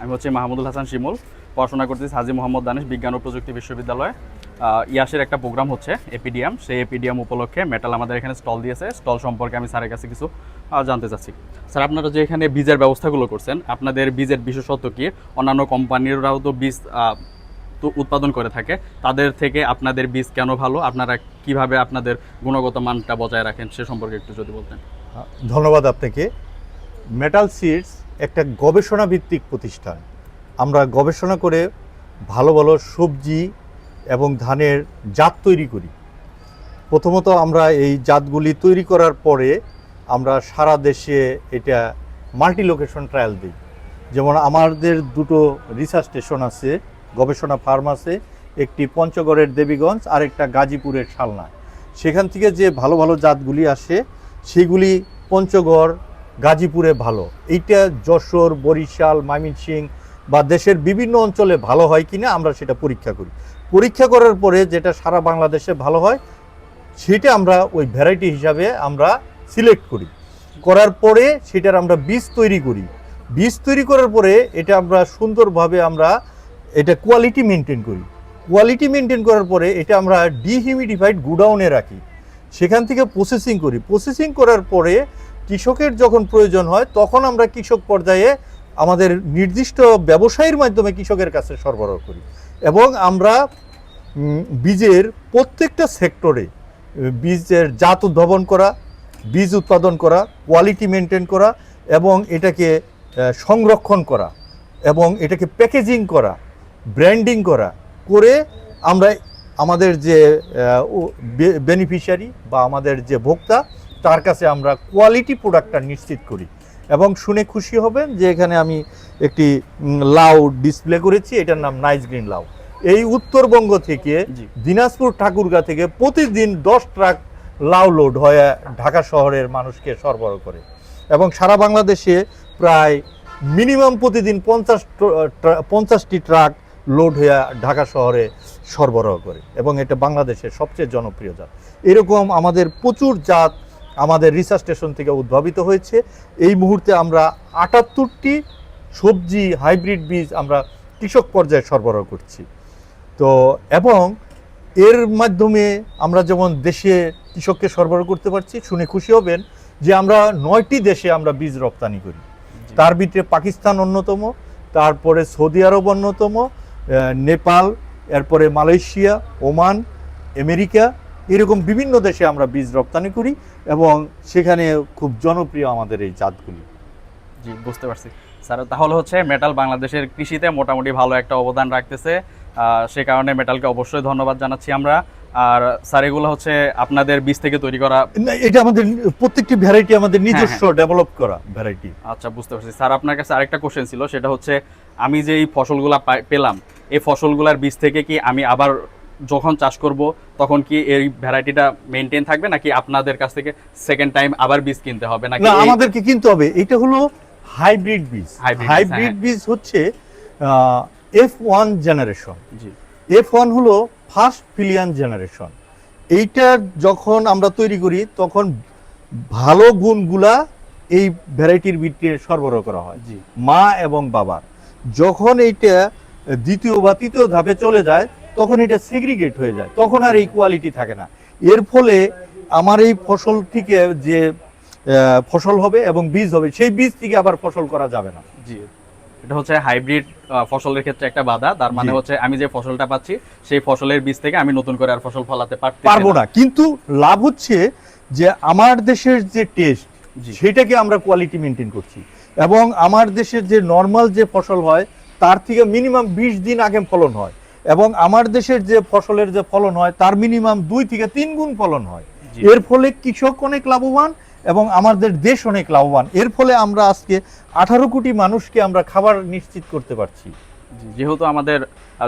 আমি হচ্ছে মাহমুদুল হাসান শিমুল, পড়াশোনা করতেছি হাজি মোহাম্মদ দানিশ, বিজ্ঞান ও প্রযুক্তি বিশ্ববিদ্যালয়ে। ইয়াসের একটা প্রোগ্রাম হচ্ছে এপিডিএম সেই এপিডিএম উপলক্ষে মেটাল আমাদের এখানে স্টল দিয়েছে। স্টল সম্পর্কে আমি স্যারের কাছে কিছু জানতে চাচ্ছি। স্যার, আপনারা যে এখানে বীজের ব্যবস্থাগুলো করছেন, আপনাদের বীজের বিশেষত্ব কি? অন্যান্য কোম্পানিরাও তো বীজ তো উৎপাদন করে থাকে। তাদের থেকে আপনাদের বীজ কেন ভালো? আপনারা কীভাবে আপনাদের গুণগত মানটা বজায় রাখেন? সে সম্পর্কে একটু যদি বলতেন। ধন্যবাদ আপনাকে। মেটাল সিডস একটা গবেষণা ভিত্তিক প্রতিষ্ঠান। আমরা গবেষণা করে ভালো ভালো সবজি এবং ধানের জাত তৈরি করি। প্রথমত আমরা এই জাতগুলি তৈরি করার পরে আমরা সারা দেশে এটা মাল্টি লোকেশন ট্রায়াল দিই। যেমন আমাদের দুটো রিসার্চ স্টেশন আছে, গবেষণা ফার্ম আছে, একটি পঞ্চগড়ের দেবীগঞ্জ আর একটা গাজীপুরের শালনা। সেখান থেকে যে ভালো ভালো জাতগুলি আসে, সেগুলি পঞ্চগড় গাজীপুরে ভালো। এইটা যশোর, বরিশাল, ময়মনসিংহ বা দেশের বিভিন্ন অঞ্চলে ভালো হয় কিনা আমরা সেটা পরীক্ষা করি। পরীক্ষা করার পরে যেটা সারা বাংলাদেশে ভালো হয়, সেটা আমরা ওই ভ্যারাইটি হিসাবে আমরা সিলেক্ট করি। করার পরে সেটার আমরা বীজ তৈরি করি। বীজ তৈরি করার পরে এটা আমরা সুন্দরভাবে আমরা এটা কোয়ালিটি মেনটেন করি। কোয়ালিটি মেনটেন করার পরে এটা আমরা ডিহিউমিডিফাইড গুডাউনে রাখি। সেখান থেকে প্রসেসিং করি। প্রসেসিং করার পরে কৃষকের যখন প্রয়োজন হয়, তখন আমরা কৃষক পর্যায়ে আমাদের নির্দিষ্ট ব্যবসায়ীর মাধ্যমে কৃষকের কাছে সরবরাহ করি। এবং আমরা বীজের প্রত্যেকটা সেক্টরে, বীজের জাত উদ্ভাবন করা, বীজ উৎপাদন করা, কোয়ালিটি মেনটেন করা এবং এটাকে সংরক্ষণ করা এবং এটাকে প্যাকেজিং করা, ব্র্যান্ডিং করা করে আমরা আমাদের যে বেনিফিশিয়ারি বা আমাদের যে ভোক্তা তার কাছে আমরা কোয়ালিটি প্রোডাক্টটা নিশ্চিত করি। এবং শুনে খুশি হবেন যে এখানে আমি একটি লাউ ডিসপ্লে করেছি এটার নাম নাইস গ্রিন লাউ। এই উত্তরবঙ্গ থেকে দিনাজপুর ঠাকুরগা থেকে প্রতিদিন দশ ট্রাক লাউ লোড হয়ে ঢাকা শহরের মানুষকে সরবরাহ করে। এবং সারা বাংলাদেশে প্রায় মিনিমাম প্রতিদিন পঞ্চাশ পঞ্চাশটি ট্রাক লোড হয়ে ঢাকা শহরে সরবরাহ করে। এবং এটা বাংলাদেশের সবচেয়ে জনপ্রিয় জাত। এরকম আমাদের প্রচুর জাত আমাদের রিসার্চ স্টেশন থেকে উদ্ভাবিত হয়েছে। এই মুহূর্তে আমরা আটাত্তরটি সবজি হাইব্রিড বীজ আমরা কৃষক পর্যায়ে সরবরাহ করছি। তো এবং এর মাধ্যমে আমরা যেমন দেশে কৃষককে সরবরাহ করতে পারছি শুনে খুশি হবেন যে আমরা নয়টি দেশে আমরা বীজ রপ্তানি করি। তার ভিতরে পাকিস্তান অন্যতম তারপরে সৌদি আরব অন্যতম নেপাল এরপরে মালয়েশিয়া ওমান আমেরিকা এরকম বিভিন্ন দেশে আমরা বীজ রপ্তানি করি এবং সেখানে খুব জনপ্রিয় আমাদের এই জাতগুলি। জি বুঝতে পারছি। স্যার তাহলে হচ্ছে মেটাল বাংলাদেশের কৃষিতে মোটামুটি ভালো একটা অবদান রাখতেছে। সে কারণে মেটালকে অবশ্যই ধন্যবাদ জানাচ্ছি আমরা। আর স্যার এগুলো হচ্ছে আপনাদের বীজ থেকে তৈরি করা এটা আমাদের প্রত্যেকটি ভ্যারাইটি আমাদের হ্যাঁ, নিজস্ব ডেভেলপ করা ভ্যারাইটি আচ্ছা বুঝতে পারছি। স্যার আপনার কাছে আরেকটা কোশ্চেন ছিল সেটা হচ্ছে আমি যে এই ফসলগুলা পেলাম এই ফসলগুলার বীজ থেকে কি আমি আবার যখন চাষ করব তখন কি এই ভ্যারাইটিটা মেনটেন থাকবে নাকি আপনাদের কাছ থেকে সেকেন্ড টাইম আবার বীজ কিনতে হবে নাকি না আমাদেরকে কিনতে হবে। এটা হলো হাইব্রিড বীজ। হাইব্রিড হ্যাঁ। বীজ হচ্ছে এফ ওয়ান জেনারেশন জি। এফ ওয়ান হলো ফার্স্ট ফিলিয়ান জেনারেশন এইটা যখন আমরা তৈরি করি তখন ভালো গুণগুলা এই ভ্যারাইটির ভিত্তিতে সরবরাহ করা হয়। মা এবং বাবার। যখন এইটা দ্বিতীয় বা তৃতীয় ধাপে চলে যায় তখন এটা সিগ্রিগেট হয়ে যায়। তখন আর এই কোয়ালিটি থাকে না। এর ফলে আমার এই ফসল থেকে যে ফসল হবে এবং বীজ হবে সেই বীজ থেকে আবার ফসল করা যাবে না। জি। এটা হচ্ছে হাইব্রিড ফসলের ক্ষেত্রে একটা বাধা। তার মানে হচ্ছে আমি যে ফসলটা পাচ্ছি সেই ফসলের বীজ থেকে আমি নতুন করে আর ফসল ফলাতে পারব না। কিন্তু লাভ হচ্ছে যে আমার দেশের যে টেস্ট সেটাকে আমরা কোয়ালিটি মেনটেন করছি। এবং আমার দেশের যে নর্মাল যে ফসল হয় তার থেকে মিনিমাম বিশ দিন আগে ফলন হয়। এবং আমার দেশের যে ফসলের যে ফলন হয় তার মিনিমাম দুই থেকে তিন গুণ ফলন হয়। এর ফলে কৃষক অনেক লাভবান এবং আমাদের দেশ অনেক লাভবান। এর ফলে আমরা আজকে আঠারো কোটি মানুষকে আমরা খাবার নিশ্চিত করতে পারছি। যেহেতু আমাদের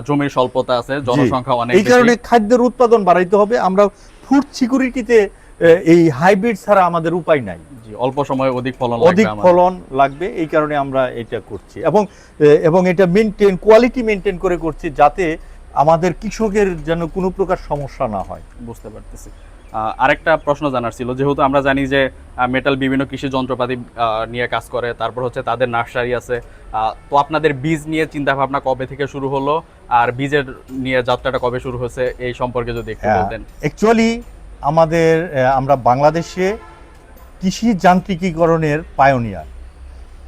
জমির স্বল্পতা আছে জনসংখ্যা অনেক এই কারণে খাদ্যের উৎপাদন বাড়াইতে হবে। আমরা ফুড সিকিউরিটিতে এই হাইব্রিড ছাড়া আমাদের উপায় নাই। অল্প সময়ে অধিক ফলন অধিক ফলন লাগবে এই কারণে আমরা এটা করছি। এবং এবং এটা মেনটেন কোয়ালিটি মেনটেন করে করছি যাতে আমাদের কৃষকের যেন কোনো প্রকার সমস্যা না হয়। বুঝতে পারতেছি। আরেকটা প্রশ্ন জানার ছিল যেহেতু আমরা জানি যে মেটাল বিভিন্ন কৃষি যন্ত্রপাতি নিয়ে কাজ করে তারপর হচ্ছে তাদের নার্সারি আছে। তো আপনাদের বীজ নিয়ে চিন্তা ভাবনা কবে থেকে শুরু হলো? আর বীজের নিয়ে যাত্রাটা কবে শুরু হয়েছে এই সম্পর্কে যদি একটু হ্যাঁ। বলতেন। অ্যাকচুয়ালি আমাদের আমরা বাংলাদেশে কৃষি যান্ত্রিকীকরণের পায়োনিয়ার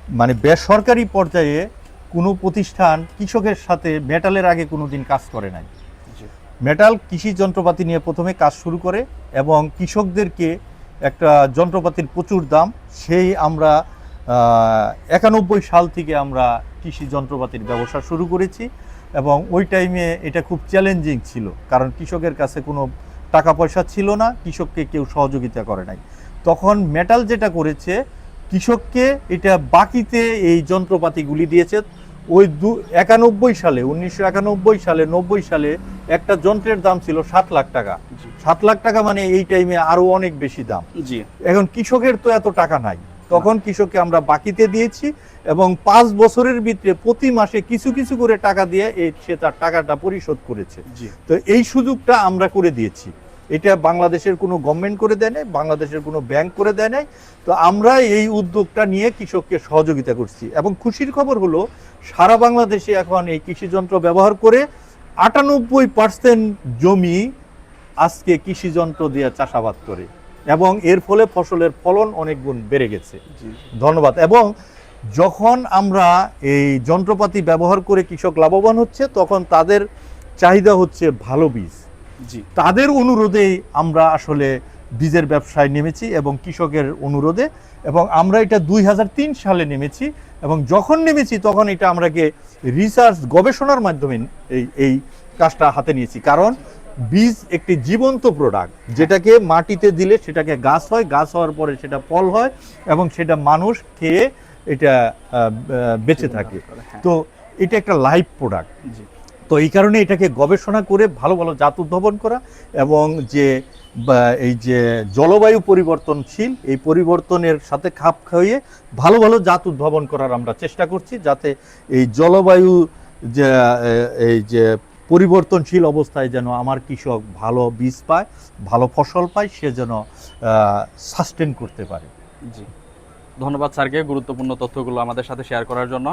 মানে বেসরকারি পর্যায়ে কোনো প্রতিষ্ঠান কৃষকের সাথে মেটালের আগে কোনো দিন কাজ করে নাই। মেটাল কৃষি যন্ত্রপাতি নিয়ে প্রথমে কাজ শুরু করে এবং কৃষকদেরকে একটা যন্ত্রপাতির প্রচুর দাম সেই আমরা একানব্বই সাল থেকে আমরা কৃষি যন্ত্রপাতির ব্যবসা শুরু করেছি এবং ওই টাইমে এটা খুব চ্যালেঞ্জিং ছিল কারণ কৃষকের কাছে কোনো টাকা পয়সা ছিল না কৃষককে কেউ সহযোগিতা করে নাই। তখন মেটাল যেটা করেছে কৃষককে এটা বাকিতে এই যন্ত্রপাতিগুলি দিয়েছে। ওই দু একানব্বই সালে উনিশশো একানব্বই সালে নব্বই সালে একটা যন্ত্রের দাম ছিল সাত লাখ টাকা। সাত লাখ টাকা মানে এই টাইমে আরও অনেক বেশি দাম। জি। এখন কৃষকের তো এত টাকা নাই। তখন কৃষককে আমরা বাকিতে দিয়েছি এবং পাঁচ বছরের ভিতরে প্রতি মাসে কিছু কিছু করে টাকা দিয়ে সে তার টাকাটা পরিশোধ করেছে। তো এই সুযোগটা আমরা করে দিয়েছি। এটা বাংলাদেশের কোনো গভর্নমেন্ট করে দেয় নাই বাংলাদেশের কোনো ব্যাংক করে দেয় নাই। তো আমরা এই উদ্যোগটা নিয়ে কৃষককে সহযোগিতা করছি। এবং খুশির খবর হলো সারা বাংলাদেশে এখন এই কৃষি যন্ত্র ব্যবহার করে আটানব্বই পার্সেন্ট জমি আজকে কৃষি যন্ত্র দিয়ে চাষাবাদ করে। এবং এর ফলে ফসলের ফলন অনেক গুণ বেড়ে গেছে। জি। ধন্যবাদ। এবং যখন আমরা এই যন্ত্রপাতি ব্যবহার করে কৃষক লাভবান হচ্ছে তখন তাদের চাহিদা হচ্ছে ভালো বীজ। তাদের অনুরোধেই আমরা আসলে বীজের ব্যবসায় নেমেছি এবং কৃষকের অনুরোধে এবং আমরা এটা দুই হাজার তিন সালে নেমেছি এবং যখন নেমেছি তখন এটা আমরাকে রিসার্চ গবেষণার মাধ্যমে এই এই কাজটা হাতে নিয়েছি। কারণ বীজ একটি জীবন্ত প্রোডাক্ট যেটাকে মাটিতে দিলে সেটাকে গাছ হয় গাছ হওয়ার পরে সেটা ফল হয় এবং সেটা মানুষ খেয়ে এটা বেঁচে থাকে। হ্যাঁ। তো এটা একটা লাইভ প্রোডাক্ট জি। তো এই কারণে এটাকে গবেষণা করে ভালো ভালো জাত উদ্ভাবন করা এবং যে এই যে জলবায়ু পরিবর্তনশীল, এই পরিবর্তনের সাথে খাপ খাইয়ে ভালো ভালো জাত উদ্ভাবন করার আমরা চেষ্টা করছি যাতে এই জলবায়ু যে এই যে পরিবর্তনশীল অবস্থায় যেন আমার কৃষক ভালো বীজ পায়, ভালো ফসল পায়, সে যেন সাস্টেন করতে পারে। জি। ধন্যবাদ স্যারকে গুরুত্বপূর্ণ তথ্যগুলো আমাদের সাথে শেয়ার করার জন্য।